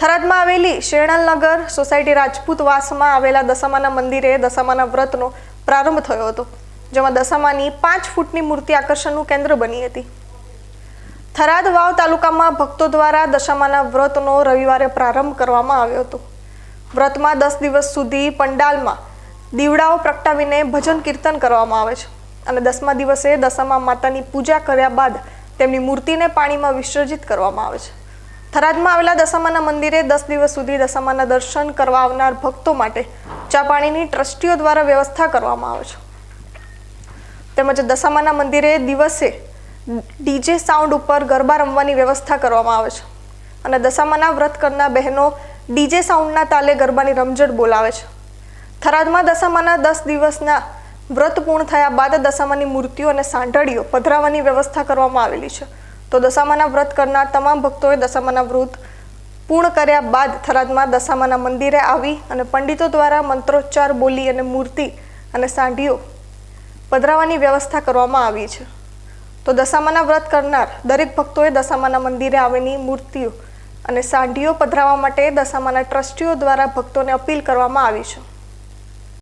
થરાદમાં આવેલી શેરણનગર સોસાયટી રાજપૂત વાસમાં આવેલા દશામાના મંદિરે દશામાના વ્રતનો પ્રારંભ થયો હતો, જેમાં દશામાની પાંચ ફૂટની મૂર્તિ આકર્ષણનું કેન્દ્ર બની હતી. થરાદ વાવ તાલુકામાં ભક્તો દ્વારા દશામાના વ્રતનો રવિવારે પ્રારંભ કરવામાં આવ્યો હતો. વ્રતમાં દસ દિવસ સુધી પંડાલમાં દીવડાઓ પ્રગટાવીને ભજન કીર્તન કરવામાં આવે છે અને દસમા દિવસે દશામા માતાની પૂજા કર્યા બાદ તેમની મૂર્તિને પાણીમાં વિસર્જિત કરવામાં આવે છે. થરાદમાં આવેલા દશામાના મંદિરે દસ દિવસ સુધી દશામાના દર્શન કરવા આવનાર ભક્તો માટે ચા પાણીની ટ્રસ્ટીઓ દ્વારા વ્યવસ્થા કરવામાં આવે છે. તેમજ દશામાના મંદિરે દિવસે ડીજે સાઉન્ડ ઉપર ગરબા રમવાની વ્યવસ્થા કરવામાં આવે છે. અને દશામાના વ્રત કરનાર બહેનો ડીજે સાઉન્ડના તાલે ગરબાની રમઝટ બોલાવે છે. થરાદમાં દશામાના દસ દિવસના વ્રત પૂર્ણ થયા બાદ દશામાની મૂર્તિઓ અને સાંઢળીઓ પધરાવવાની વ્યવસ્થા કરવામાં આવેલી છે. તો દશામાના વ્રત કરનાર તમામ ભક્તોએ દશામાના વ્રત પૂર્ણ કર્યા બાદ થરાદમાં દશામાના મંદિરે આવી અને પંડિતો દ્વારા મંત્રોચ્ચાર બોલી અને મૂર્તિ અને સાંઢીઓ પધરાવાની વ્યવસ્થા કરવામાં આવી છે. તો દશામાના વ્રત કરનાર દરેક ભક્તોએ દશામાના મંદિરે આવેલી મૂર્તિઓ અને સાંઢીઓ પધરાવવા માટે દશામાના ટ્રસ્ટીઓ દ્વારા ભક્તોને અપીલ કરવામાં આવી છે.